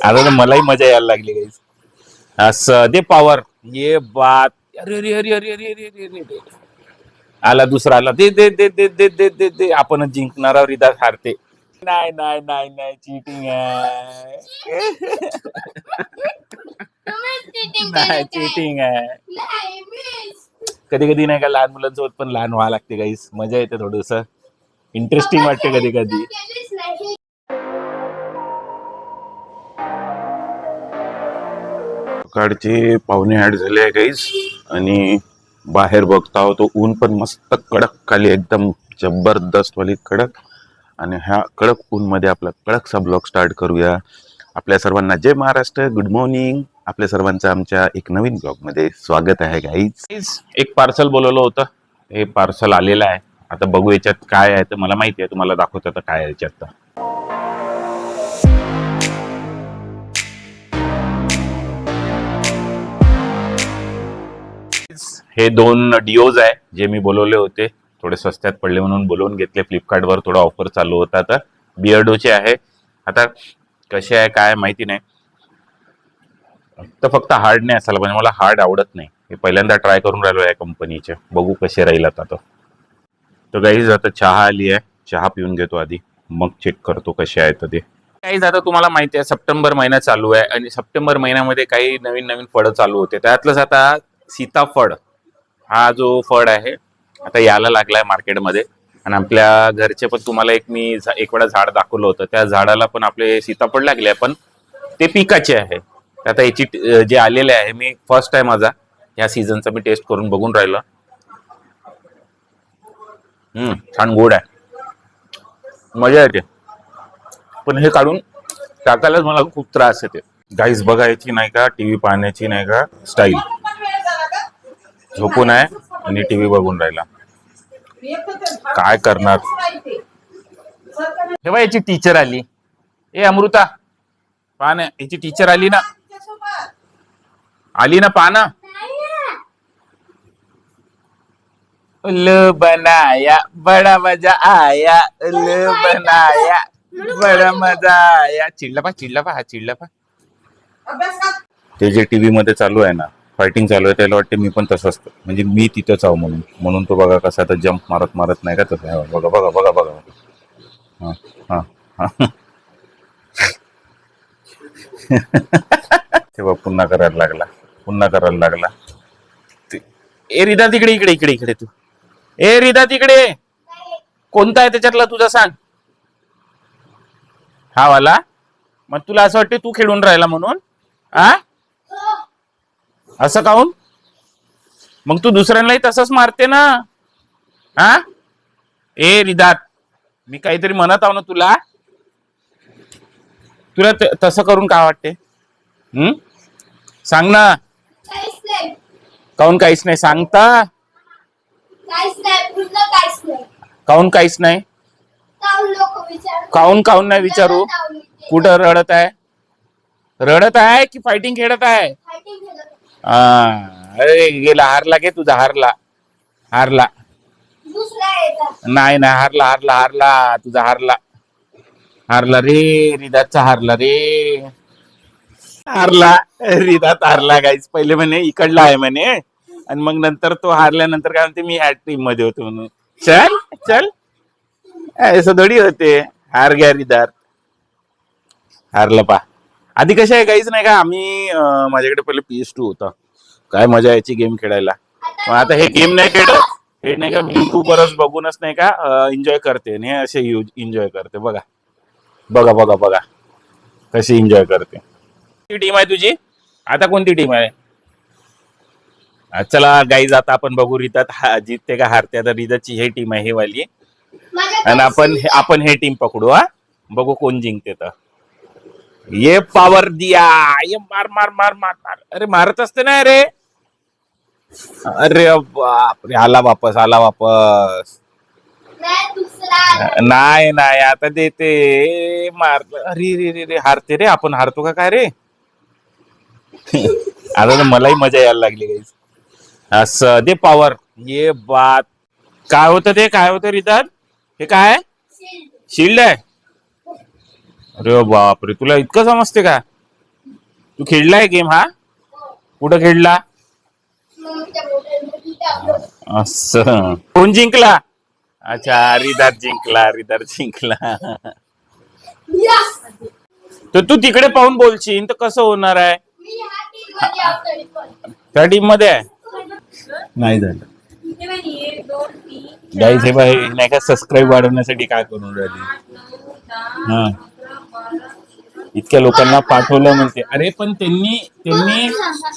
आता तर मलाही मजा यायला लागली गाईज असं दे पॉवर ये बात. अरे अरे अरे अरे अरे अरे अरे अरे आला दुसरा आला. दे दे दे दे दे दे दे दे. आपणच जिंकणार आहोत रिदास हारते. नाही नाही नाही नाही चिटिंग आहे. नाही चिटिंग आहे. कधी कधी नाही का लहान मुलांसोबत पण लहान व्हावं लागते गाईस मजा येते थोडस. इंटरेस्टिंग वाटते कधी कधी सकाळचे पावणे आठ झाले आहे गाईस आणि बाहेर बघता तो ऊन पण मस्त कडक खाली एकदम जबरदस्त वाली कडक. आणि ह्या कडक ऊन मध्ये आपला कडकचा ब्लॉग स्टार्ट करूया. आपल्या सर्वांना जय महाराष्ट्र गुड मॉर्निंग आपल्या सर्वांचं आमच्या एक नवीन ब्लॉगमध्ये स्वागत आहे गाईज एक पार्सल बोलवलं होतं. हे पार्सल आलेलं आहे. आता बघू याच्यात काय आहे तर मला माहिती आहे. तुम्हाला दाखवतो आता काय आहे याच्यात. हे दोन डिओज आहे जे मी बोलवले होते. थोडे स्वस्त्यात पडले म्हणून बोलवून घेतले. फ्लिपकार्टवर थोडा ऑफर चालू होता तर बिअर्डोचे आहे. आता कसे आहे काय माहिती नाही. तर फक्त हार्ड नाही असायला पण मला हार्ड आवडत नाही. मी पहिल्यांदा ट्राय करून राहिलो या कंपनीचे बघू कसे राहील आता तो. तर गाईज आता चहा आली आहे. चहा पिऊन घेतो आधी. मग चेक करतो कसे आहे तर ते. काहीच आता तुम्हाला माहिती आहे सप्टेंबर महिना चालू आहे. आणि सप्टेंबर महिन्यामध्ये काही नवीन नवीन फळं चालू होते. त्यातलंच आता सीताफळ. हा जो फळ आहे आता यायला लागलाय मार्केटमध्ये. आणि आपल्या घरचे पण तुम्हाला एक मी एक वेळा झाड दाखवलं होतं. त्या झाडाला पण आपले सीताफळ लागले पण ते पिकाचे आहे. आता याची जे आलेले आहे मी फर्स्ट टाइम माझा या सीझनचा मी टेस्ट करून बघून राहिलो. हम्म छान गोड आहे. मजा येते. पण हे काढून टाकायलाच मला खूप त्रास येते. गाईस बघायची नाही का? टीव्ही पाहण्याची नाही का? स्टाईल झोपून आहे आणि टीव्ही बघून राहिला. काय करणार? तेव्हा याची टीचर आली. ए अमृता. पहा ना याची टीचर आली ना. आली ना पहा ना. उल्लू बनाया बड़ा मजा आया उल्लू बनाया बड़ा मजा आया. चिडला पा चिडला पा हा चिडला पा ते जे टीव्ही मध्ये चालू आहे ना फायटिंग चालू आहे त्याला वाटते मी पण तसंच कर- म्हणजे मी तिथंच आहो म्हणून. म्हणून तो बघा कसा आता जम्प मारत मारत नाही का तसं. आहे. बघा बघा बघा बघा. हां हां हां. तेव्हा पुन्हा करायला लागला. पुन्हा करायला लागला. ए रिदा तिकडे इकडे इकडे इकडे तू. ए रिदा तिकडे. कोणता आहे त्याच्यातला तुझा सांग. हा वाला. मग तुला असं वाटते तू खेळून राहिला म्हणून. आ? असं काहून? मग तू दुसऱ्यांनाही तसंच मारते ना. हा? ए रिदात मी काहीतरी म्हणत आहो ना तुला. तुला तसं करून काय वाटते? हम्म सांग ना. काहून काहीच नाही? सांगता? काहून काहीच नाही? काहून काहून नाही विचारू? कुठं रडत आहे? रडत आहे की फायटिंग खेळत आहे? हा. अरे गेला हारला घे तुझा हारला. हारला. नाही नाही हारला हारला हारला. तुझा हारला. हारला रे रिदातचा हारला रे. हारला. रिदात हारला गाईच पहिले म्हणे इकडला आहे म्हणे. आणि मग नंतर तो हारल्यानंतर काय म्हणते मी ह्या टीममध्ये होतो म्हणून. चल चल. असं थोडी होते. हार घ्या रिदात. हारलं पा. आधी कशा आहे काहीच नाही का आम्ही माझ्याकडे पहिले पी एस टू होता. काय मजा यायची गेम खेळायला. पण आता हे गेम नाही खेळत. हे नाही का युट्यूबवरच बघूनच नाही का एन्जॉय करते आणि असे एन्जॉय करते. बघा. बघा बघा बघा. कशी एन्जॉय करते. कोणती टीम आहे तुझी? आता कोणती टीम आहे? चला गाईज आता आपण बघू रितात हा जितते का हारते आता रिताची हे टीम आहे हे वाली. आणि आपण आपण हे टीम पकडू हा. बघू कोण जिंकते तर. ये पावर दिया ये मार मार मार मार मार. अरे मारत असते ना अरे अरे बापरे आला वापस आला वापस. नाही नाही आता देते. मार अरे रे रे रे हारते रे आपण. हारतो का काय रे? आता तर मलाही मजा यायला लागली गाईज असं दे पॉवर ये बात. काय होतं ते? काय होतं रितार हे काय? शिल्ड आहे? अरे बापरे तुला इतकं समजते का? तू खेळलाय गेम हा? कुठं खेळला. असं. कोण जिंकला? अच्छा हरिदार जिंकला हरिदार जिंकला! तर तू तिकडे पाहून बोलशील तर कसं होणार आहे. त्या टीममध्ये आहे? नाही झालं. गाईज हे बाई नाही का सबस्क्राईब वाढवण्यासाठी काय करून राहिली? हा. इतक्या लोकांना पाठवलं म्हणते. अरे पण त्यांनी त्यांनी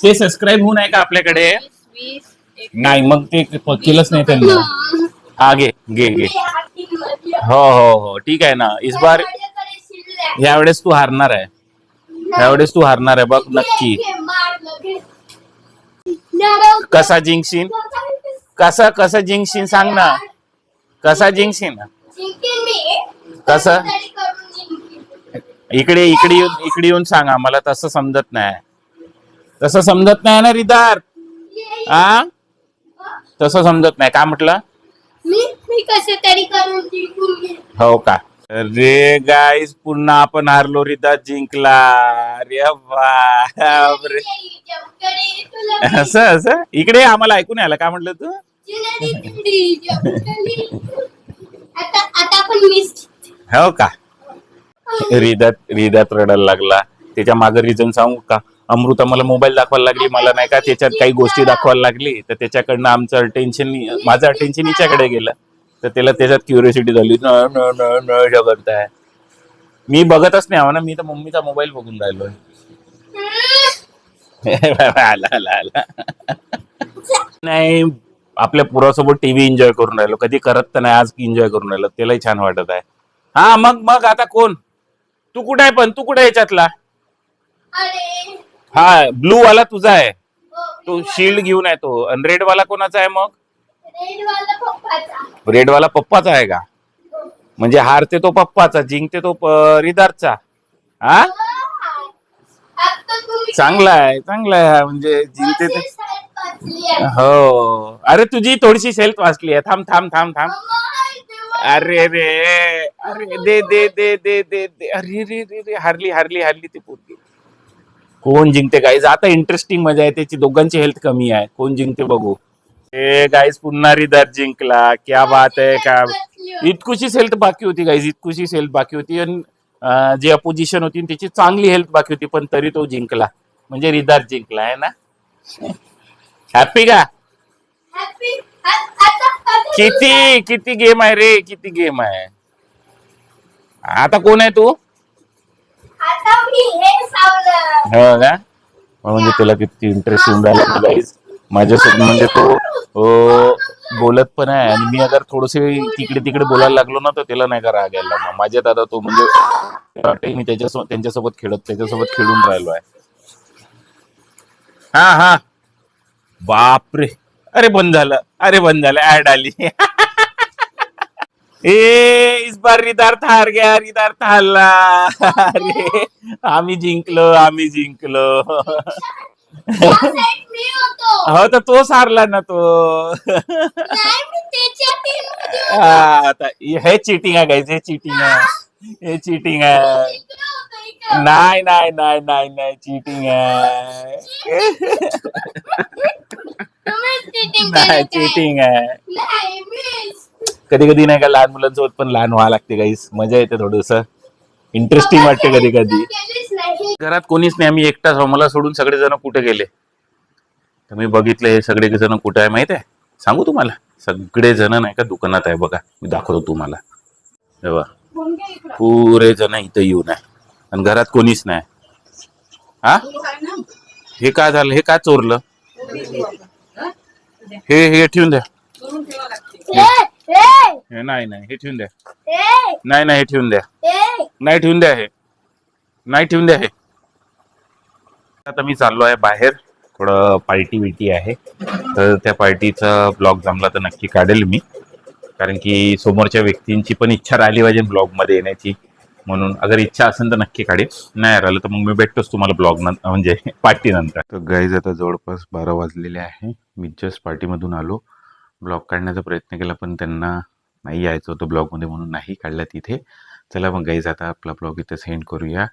ते सबस्क्राईब होऊ नये का आपल्याकडे? नाही मग ते केलंच नाही त्यांना. हा घे घे घे. आहे. हो हो हो. ठीक आहे ना. इस बार आहे. यावेळेस तू हारणार आहे. यावेळेस तू हारणार आहे. बघ नक्की. कसा जिंकशील? कसा कसा जिंकशील? सांग ना. कसा जिंकशील? कसं? इकडे इकडे येऊन इकडे येऊन सांग आम्हाला तसं समजत नाही. तसं समजत नाही ना रिदार? आ? तसं समजत नाही. का म्हटलं. हो का? अरे गाईस पुन्हा आपण हारलो रिदा जिंकला. अरे असं असं? इकडे आम्हाला ऐकून आलं का म्हटलं तू? हो का? रिदात रिदात रडायला लागला. त्याच्यामागे रिझन सांगू का? अमृता मला मोबाईल दाखवायला लागली मला नाही का? त्याच्यात काही गोष्टी दाखवायला लागली. तर त्याच्याकडनं आमचं अटेन्शन माझं अटेन्शन हिच्याकडे गेलं. तर त्याला त्याच्यात क्युरियोसिटी झाली न न न न करताय मी बघतच नाही ना मी तर मम्मीचा मोबाईल बघून राहिलोय. आला आला आला. नाही आपल्या पुरासोबत टीव्ही एन्जॉय करून राहिलो. कधी करत तर नाही आज एन्जॉय करून राहिलो. त्यालाही छान वाटत आहे. हा मग मग आता कोण? तू कुठे आहे पण? तू कुठे आहे याच्यातला? हा ब्लू वाला तुझा आहे. हो, तो शिल्ड घेऊन आहे तो. आणि रेड वाला कोणाचा आहे मग? रेड वाला पप्पाचा. रेड वाला पप्पाचा आहे का? म्हणजे हारते तो पप्पाचा जिंकते तो रिदारचा. हा? तुम्ही चांगला आहे चांगला आहे हा, म्हणजे जिंकते ते? हो. अरे तुझी थोडीशी सेल्फ वाचली आहे. थांब थांब थांब थांब. अरे रे अरे दे दे दे दे दे दे. अरे रे रे रे. हारली हारली हारली ती पोरगी. कोण जिंकते गाईज आता इंटरेस्टिंग मजा आहे त्याची दोघांची हेल्थ कमी आहे. कोण जिंकते बघू. ए गाईज पुन्हा रिदार जिंकला. क्या बात आहे का इतकुशीच हेल्थ बाकी होती गाईज इतकुशीच हेल्थ बाकी होती. आणि अं, जी अपोजिशन होती त्याची चांगली हेल्थ बाकी होती पण तरी तो जिंकला. म्हणजे रिदार जिंकला आहे ना? हॅपी का? Happy. किती किती गेम आहे रे? किती गेम आहे? आता कोण आहे तू? हे हो का? म्हणजे तुला किती इंटरेस्ट येऊन राहिला गाईज माझ्यासोबत म्हणजे तो बोलत पण आहे. आणि मी अगर थोडसे तिकडे तिकडे बोलायला लागलो ना तर त्याला नाही का राग यायला लागला. माझ्या दादा तो म्हणजे मी त्याच्यासोबत त्यांच्यासोबत खेळत त्याच्यासोबत खेळून राहिलो आहे. हा हा. बापरे. अरे बंद झालं. अरे बंद झालं. ऍड आली. ए इस बार रिदार्थ हार गया. रिदार्थ हारला अरे आम्ही जिंकलो आम्ही जिंकलो. हो तर तोच हारला ना तो. हा, आता हे चिटिंग आहे गाईज हे चिटिंग आहे. हे चिटिंग आहे. नाही नाही नाही नाही नाही चिटिंग आहे. नाही? चिटिंग आहे. कधी कधी नाही का लहान मुलांसोबत पण लहान व्हावं लागते गाईस मजा येते थोडस. इंटरेस्टिंग वाटते कधी कधी. घरात कोणीच नाही आम्ही एकटाच आहो. मला सोडून सगळेजण कुठे गेले? तर मी बघितलं हे सगळे जण कुठे आहे माहीत आहे? सांगू तुम्हाला. सगळे जण नाही का दुकानात आहे बघा. मी दाखवतो तुम्हाला. हे बघा. पुरे जण इथं येऊन आहे. आणि घरात कोणीच नाही. हा? हे काय झालं? हे काय चोरलं? हे हे ठेवून द्या. करून ठेवा लागते. ए, ए, हे नाही नाही हे ठेवून द्या. ए, नाही नाही हे ठेवून द्या. ए. नाही ठेवून द्या हे. नाही ठेवून द्या हे. आता मी चाललो आहे बाहेर. थोडं पार्टी बिटी आहे. तर त्या पार्टीचा ब्लॉग जमला तर नक्की काढेल मी. कारण की समोरच्या व्यक्तींची पण इच्छा राहिली पाहिजे ब्लॉगमध्ये येण्याची. म्हणून अगर इच्छा असेल तर नक्की काढेल नाही राहिलं तर मग मी भेटतोच तुम्हाला ब्लॉग म्हणजे पार्टी नंतर तर गाईज आता जवळपास बारा वाजलेले आहे. मी जस्ट पार्टीमधून आलो. ब्लॉग काढण्याचा प्रयत्न केला पण त्यांना नाही यायचं होतं ब्लॉगमध्ये म्हणून नाही काढला तिथे. चला मग गाईज आता आपला ब्लॉग इथं सेंड करूया.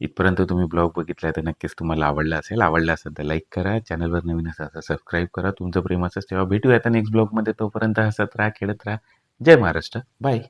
इथपर्यंत तुम्ही ब्लॉग बघितला तर नक्कीच तुम्हाला आवडला असेल. आवडला असेल तर लाईक करा. चॅनलवर नवीन असा तर सबस्क्राईब करा. तुमचं प्रेमाचं तेव्हा भेटूया आता नेक्स्ट ब्लॉगमध्ये. तोपर्यंत हसत राहा खेळत राहा. जय महाराष्ट्र. बाय